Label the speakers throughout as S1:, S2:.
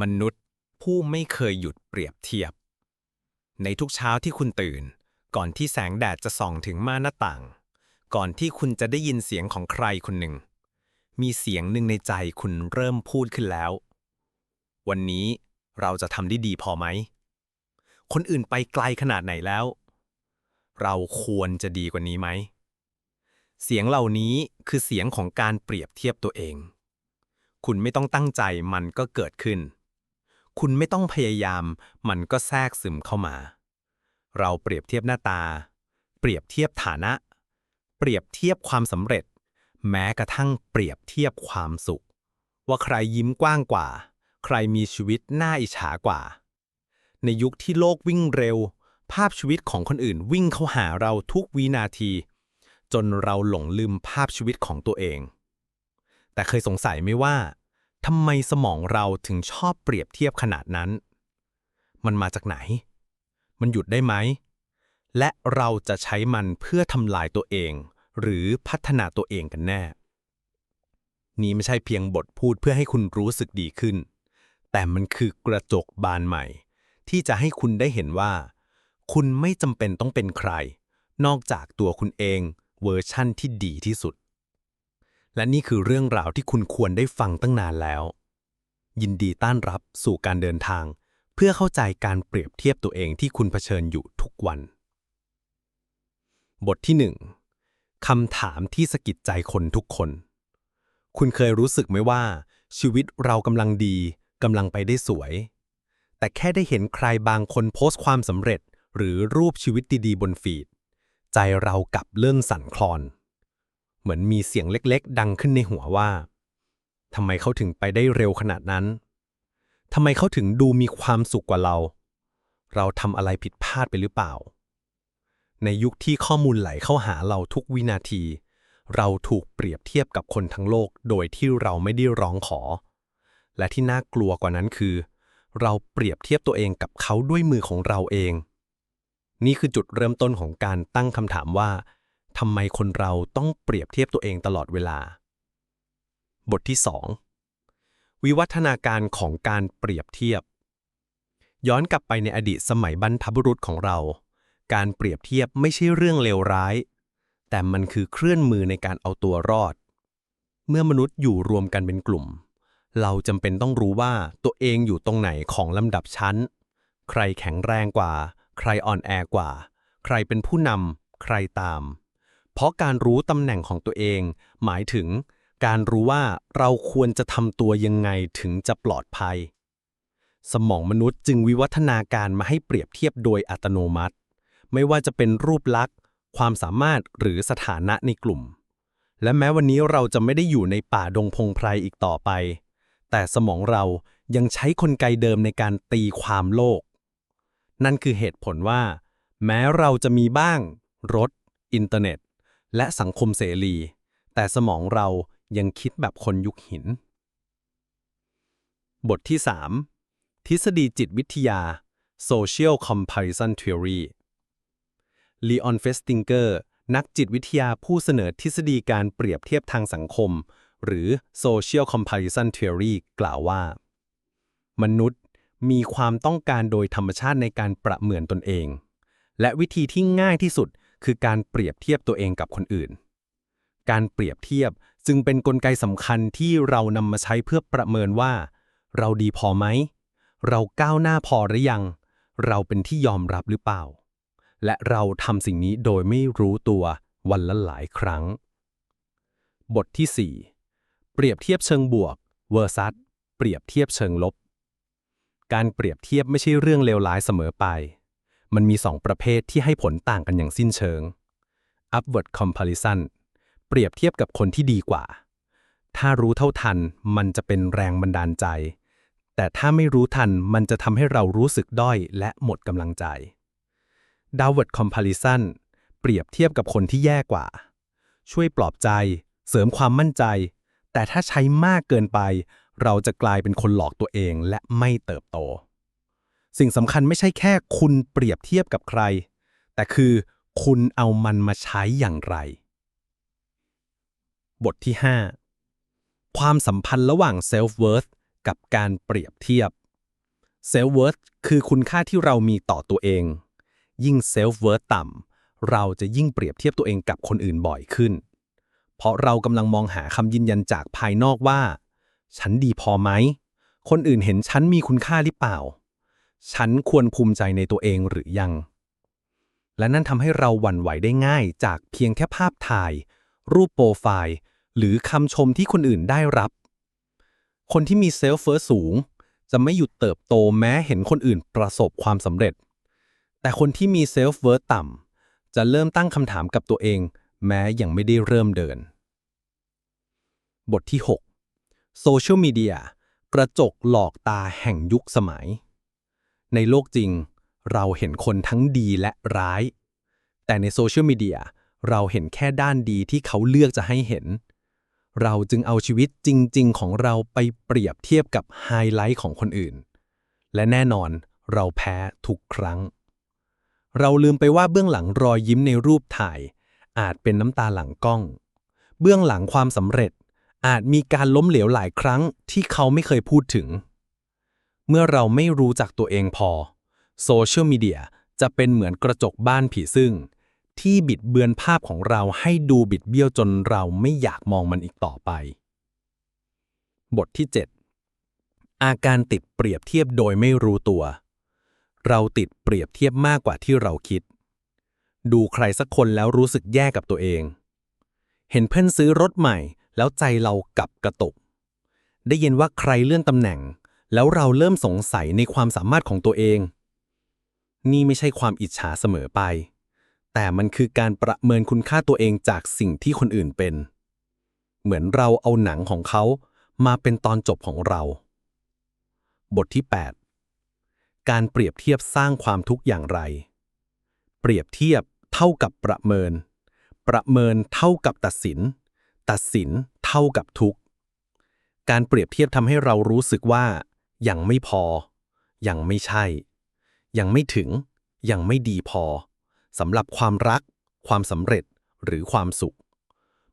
S1: มนุษย์ผู้ไม่เคยหยุดเปรียบเทียบ ในทุกเช้าที่คุณตื่น ก่อนที่แสงแดดจะส่องถึงม่านหน้าต่าง ก่อนที่คุณจะได้ยินเสียงของใครคนหนึ่ง มีเสียงหนึ่งในใจคุณเริ่มพูดขึ้นแล้ว วันนี้เราจะทำได้ดีพอไหม คนอื่นไปไกลขนาดไหนแล้ว เราควรจะดีกว่านี้ไหม เสียงเหล่านี้คือเสียงของการเปรียบเทียบตัวเอง คุณไม่ต้องตั้งใจมันก็เกิดขึ้น คุณไม่ต้องพยายาม มันก็แทรกซึมเข้ามา เราเปรียบเทียบหน้าตา เปรียบเทียบฐานะ เปรียบเทียบความสำเร็จ แม้กระทั่งเปรียบเทียบความสุข ว่าใครยิ้มกว้างกว่า ใครมีชีวิตน่าอิจฉากว่า ในยุคที่โลกวิ่งเร็ว ภาพชีวิตของคนอื่นวิ่งเข้าหาเราทุกวินาที จนเราหลงลืมภาพชีวิตของตัวเอง แต่เคยสงสัยไหมว่า ทำไมสมองเราถึงชอบเปรียบเทียบขนาดนั้น มันมาจากไหน มันหยุดได้ไหม และเราจะใช้มันเพื่อทำลายตัวเอง หรือพัฒนาตัวเองกันแน่ นี่ไม่ใช่เพียงบทพูดเพื่อให้คุณรู้สึกดีขึ้น แต่มันคือกระจกบานใหม่ ที่จะให้คุณได้เห็นว่า คุณไม่จำเป็นต้องเป็นใคร นอกจากตัวคุณเองเวอร์ชั่นที่ดีที่สุด และนี่คือเรื่องราวที่คุณควรได้ฟังตั้งนานแล้ว ยินดีต้อนรับสู่การเดินทาง เพื่อเข้าใจการเปรียบเทียบตัวเองที่คุณเผชิญอยู่ทุกวัน บทที่ 1คำถามที่สะกิดใจคนทุกคน คุณเคยรู้สึกไหมว่า ชีวิตเรากำลังดีกำลังไปได้สวย แต่แค่ได้เห็นใครบางคนโพสต์ความสำเร็จ หรือรูปชีวิตดีๆบนฟีด ใจเรากลับเลื่อนสั่นคลอน เหมือนมีเสียงเล็กๆ ดังขึ้นในหัวว่าทำไมเขาถึงไปได้เร็วขนาดนั้นทำไมเขาถึงดูมีความสุขกว่าเรา เราทำอะไรผิดพลาดไปหรือเปล่า ในยุคที่ข้อมูลไหลเข้าหาเราทุกวินาที เราถูกเปรียบเทียบกับคนทั้งโลกโดยที่เราไม่ได้ร้องขอ และที่น่ากลัวกว่านั้นคือ เราเปรียบเทียบตัวเองกับเขาด้วยมือของเราเอง นี่คือจุดเริ่มต้นของการตั้งคำถามว่าำไมคนเราต้องเปรียบเทียบตัวเองตลอดเวลา บทที่ 2 วิวัฒนาการของการเปรียบเทียบ ย้อนกลับไปในอดีตสมัยบรรพบุรุษของเรา การเปรียบเทียบไม่ใช่เรื่องเลวร้าย แต่มันคือเคลื่อนมือในการเอาตัวรอด เมื่อมนุษย์อยู่รวมกันเป็นกลุ่ม เราจำเป็นต้องรู้ว่าตัวเองอยู่ตรงไหนของลำดับชั้น ใครแข็งแรงกว่า ใครอ่อนแอกว่า ใครเป็นผู้นำใครตาม เพราะการรู้ตำแหน่งของตัวเอง หมายถึง การรู้ว่าเราควรจะทำตัวยังไงถึงจะปลอดภัย สมองมนุษย์จึงวิวัฒนาการมาให้เปรียบเทียบโดยอัตโนมัติ ไม่ว่าจะเป็นรูปลักษณ์ ความสามารถหรือสถานะในกลุ่ม และแม้วันนี้เราจะไม่ได้อยู่ในป่าดงพงไพรอีกต่อไป แต่สมองเรายังใช้กลไกเดิมในการตีความโลก นั่นคือเหตุผลว่า แม้เราจะมีบ้าง รถ อินเทอร์เน็ต และสังคมเสรี แต่สมองเรายังคิดแบบคนยุคหิน บทที่ 3 ทฤษฎีจิตวิทยา Social Comparison Theory ลีออนเฟสติงเกอร์นักจิตวิทยาผู้เสนอทฤษฎีการเปรียบเทียบทางสังคม หรือ Social Comparison Theory กล่าวว่า มนุษย์มีความต้องการโดยธรรมชาติในการประเมินตนเอง และวิธีที่ง่ายที่สุด คือการเปรียบเทียบตัวเองกับคนอื่น การเปรียบเทียบจึงเป็นนกลไกสำคัญที่เรานำมาใช้เพื่อประเมินว่า เราดีพอไหม เราก้าวหน้าพอหรือยัง เราเป็นที่ยอมรับหรือเปล่า และเราทำสิ่งนี้โดยไม่รู้ตัววันละหลายครั้ง บทที่ 4 เปรียบเทียบเชิงบวก versus เปรียบเทียบเชิงลบ การเปรียบเทียบไม่ใช่เรื่องเลวร้ายเสมอไป มันมีสองประเภทที่ให้ผลต่างกันอย่างสิ้นเชิง upward comparison เปรียบเทียบกับคนที่ดีกว่า ถ้ารู้เท่าทันมันจะเป็นแรงบันดาลใจ แต่ถ้าไม่รู้ทันมันจะทำให้เรารู้สึกด้อยและหมดกำลังใจ downward comparison เปรียบเทียบกับคนที่แย่กว่า ช่วยปลอบใจ เสริมความมั่นใจ แต่ถ้าใช้มากเกินไป เราจะกลายเป็นคนหลอกตัวเองและไม่เติบโต สิ่งสำคัญไม่ใช่แค่คุณเปรียบเทียบกับใคร แต่คือคุณเอามันมาใช้อย่างไร บทที่ 5 ความสัมพันธ์ระหว่าง self worth กับการเปรียบเทียบ self worth คือคุณค่าที่เรามีต่อตัวเอง ยิ่ง self worth ต่ำ เราจะยิ่งเปรียบเทียบตัวเองกับคนอื่นบ่อยขึ้น เพราะเรากำลังมองหาคำยืนยันจากภายนอกว่า ฉันดีพอไหม คนอื่นเห็นฉันมีคุณค่าหรือเปล่า ฉันควรภูมิใจในตัวเองหรือยัง และนั่นทำให้เราหวั่นไหวได้ง่ายจากเพียงแค่ภาพถ่าย รูปโปรไฟล์ หรือคำชมที่คนอื่นได้รับ คนที่มีเซลฟ์เฟิร์สสูง จะไม่หยุดเติบโตแม้เห็นคนอื่นประสบความสำเร็จ แต่คนที่มีเซลฟ์เวิร์ต่ำจะเริ่มตั้งคำถามกับตัวเอง แม้ยังไม่ได้เริ่มเดิน บทที่ 6 โซเชียลมีเดียกระจกหลอกตาแห่งยุคสมัย ในโลกจริง เราเห็นคนทั้งดีและร้าย แต่ในโซเชียลมีเดียเราเห็นแค่ด้านดีที่เขาเลือกจะให้เห็น เราจึงเอาชีวิตจริง ๆ ของเราไปเปรียบเทียบกับไฮไลท์ของคนอื่น และแน่นอนเราแพ้ทุกครั้ง เราลืมไปว่าเบื้องหลังรอยยิ้มในรูปถ่าย อาจเป็นน้ำตาหลังกล้อง เบื้องหลังความสำเร็จอาจมีการล้มเหลวหลายครั้งที่เขาไม่เคยพูดถึง เมื่อเราไม่รู้จักตัวเองพอ โซเชียลมีเดียจะเป็นเหมือนกระจกบ้านผีซึ่ง ที่บิดเบือนภาพของเราให้ดูบิดเบี้ยวจนเราไม่อยากมองมันอีกต่อไป บทที่ 7 อาการติดเปรียบเทียบโดยไม่รู้ตัว เราติดเปรียบเทียบมากกว่าที่เราคิด ดูใครสักคนแล้วรู้สึกแย่กับตัวเอง เห็นเพื่อนซื้อรถใหม่แล้วใจเรากลับกระตุก ได้ยินว่าใครเลื่อนตำแหน่ง แล้วเราเริ่มสงสัยในความสามารถของตัวเอง นี่ไม่ใช่ความอิจฉาเสมอไป แต่มันคือการประเมินคุณค่าตัวเองจากสิ่งที่คนอื่นเป็น เหมือนเราเอาหนังของเขามาเป็นตอนจบของเรา บทที่ 8 การเปรียบเทียบสร้างความทุกข์อย่างไร เปรียบเทียบเท่ากับประเมิน ประเมินเท่ากับตัดสิน ตัดสินเท่ากับทุกข์ การเปรียบเทียบทำให้เรารู้สึกว่า ยังไม่พอ ยังไม่ใช่ ยังไม่ถึง ยังไม่ดีพอสำหรับความรัก ความสำเร็จหรือความสุข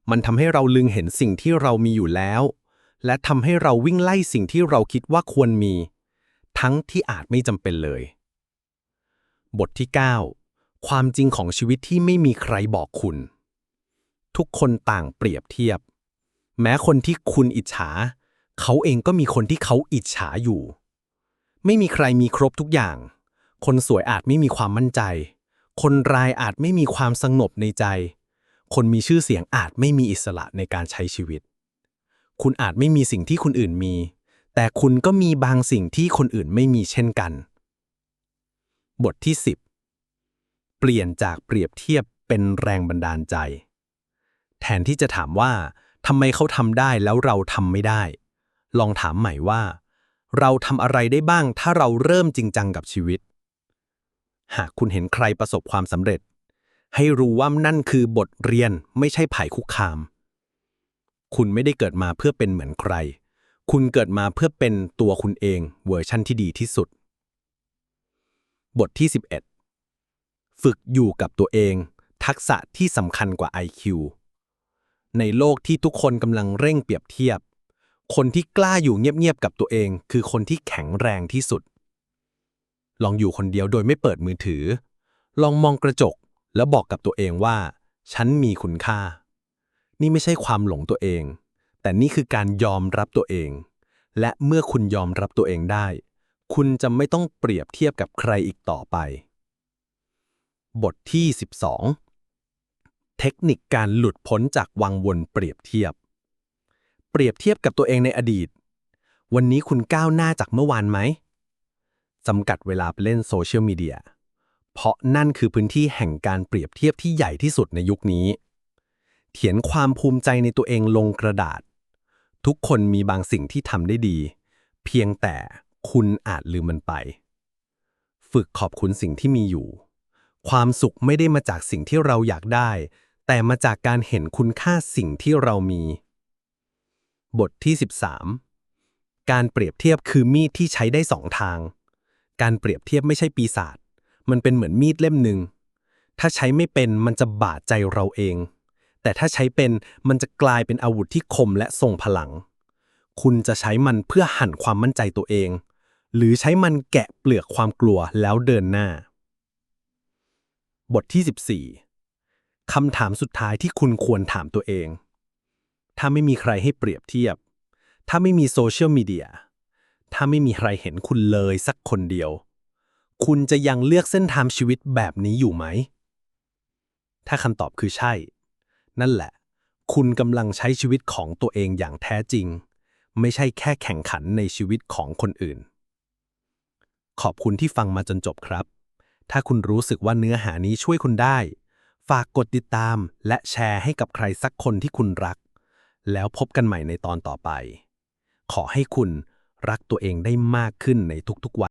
S1: มันทำให้เราลึงเห็นสิ่งที่เรามีอยู่แล้ว และทำให้เราวิ่งไล่สิ่งที่เราคิดว่าควรมี ทั้งที่อาจไม่จำเป็นเลย บทที่ 9 ความจริงของชีวิตที่ไม่มีใครบอกคุณ ทุกคนต่างเปรียบเทียบ แม้คนที่คุณอิจฉา เขาเองก็มีคนที่เขาอิจฉาอยู่ ไม่มีใครมีครบทุกอย่าง คนสวยอาจไม่มีความมั่นใจ คนรายอาจไม่มีความสงบในใจ คนมีชื่อเสียงอาจไม่มีอิสระในการใช้ชีวิต คุณอาจไม่มีสิ่งที่คนอื่นมี แต่คุณก็มีบางสิ่งที่คนอื่นไม่มีเช่นกัน บทที่ 10 เปลี่ยนจากเปรียบเทียบเป็นแรงบันดาลใจ แทนที่จะถามว่าทำไมเขาทำได้แล้วเราทำไม่ได้ ลองถามใหม่ว่า เราทำอะไรได้บ้างถ้าเราเริ่มจริงจังกับชีวิต หากคุณเห็นใครประสบความสำเร็จ ให้รู้ว่านั่นคือบทเรียนไม่ใช่ไผ่คุกคาม คุณไม่ได้เกิดมาเพื่อเป็นเหมือนใคร คุณเกิดมาเพื่อเป็นตัวคุณเองเวอร์ชั่นที่ดีที่สุด บทที่ 11 ฝึกอยู่กับตัวเอง ทักษะที่สำคัญกว่า IQ ในโลกที่ทุกคนกำลังเร่งเปรียบเทียบ คนที่กล้าอยู่เงียบๆกับตัวเอง คือคนที่แข็งแรงที่สุด ลองอยู่คนเดียวโดยไม่เปิดมือถือ ลองมองกระจกแล้วบอกกับตัวเองว่า ฉันมีคุณค่า นี่ไม่ใช่ความหลงตัวเอง แต่นี่คือการยอมรับตัวเอง และเมื่อคุณยอมรับตัวเองได้ คุณจะไม่ต้องเปรียบเทียบกับใครอีกต่อไป บทที่ 12 เทคนิคการหลุดพ้นจากวังวนเปรียบเทียบ เปรียบเทียบกับตัวเองในอดีต วันนี้คุณก้าวหน้าจากเมื่อวานไหมจำกัดเวลาไปเล่นโซเชียลมีเดีย เพราะนั่นคือพื้นที่แห่งการเปรียบเทียบที่ใหญ่ที่สุดในยุคนี้ เขียนความภูมิใจในตัวเองลงกระดาษ ทุกคนมีบางสิ่งที่ทำได้ดี เพียงแต่คุณอาจลืมมันไป ฝึกขอบคุณสิ่งที่มีอยู่ ความสุขไม่ได้มาจากสิ่งที่เราอยากได้ แต่มาจากการเห็นคุณค่าสิ่งที่เรามี บทที่ 13 การเปรียบเทียบคือมีดที่ใช้ได้สองทาง การเปรียบเทียบไม่ใช่ปีศาจ มันเป็นเหมือนมีดเล่มหนึ่ง ถ้าใช้ไม่เป็นมันจะบาดใจเราเอง แต่ถ้าใช้เป็นมันจะกลายเป็นอาวุธที่คมและทรงพลัง คุณจะใช้มันเพื่อหั่นความมั่นใจตัวเอง หรือใช้มันแกะเปลือกความกลัวแล้วเดินหน้า บทที่ 14คำถามสุดท้ายที่คุณควรถามตัวเอง ถ้าไม่มีใครให้เปรียบเทียบ ถ้าไม่มีโซเชียลมีเดีย ถ้าไม่มีใครเห็นคุณเลยสักคนเดียว คุณจะยังเลือกเส้นทางชีวิตแบบนี้อยู่ไหม ถ้าคำตอบคือใช่ นั่นแหละ คุณกำลังใช้ชีวิตของตัวเองอย่างแท้จริง ไม่ใช่แค่แข่งขันในชีวิตของคนอื่น ขอบคุณที่ฟังมาจนจบครับ ถ้าคุณรู้สึกว่าเนื้อหานี้ช่วยคุณได้ ฝากกดติดตามและแชร์ให้กับใครสักคนที่คุณรัก แล้วพบกันใหม่ในตอนต่อไป ขอให้คุณรักตัวเองได้มากขึ้นในทุกๆวัน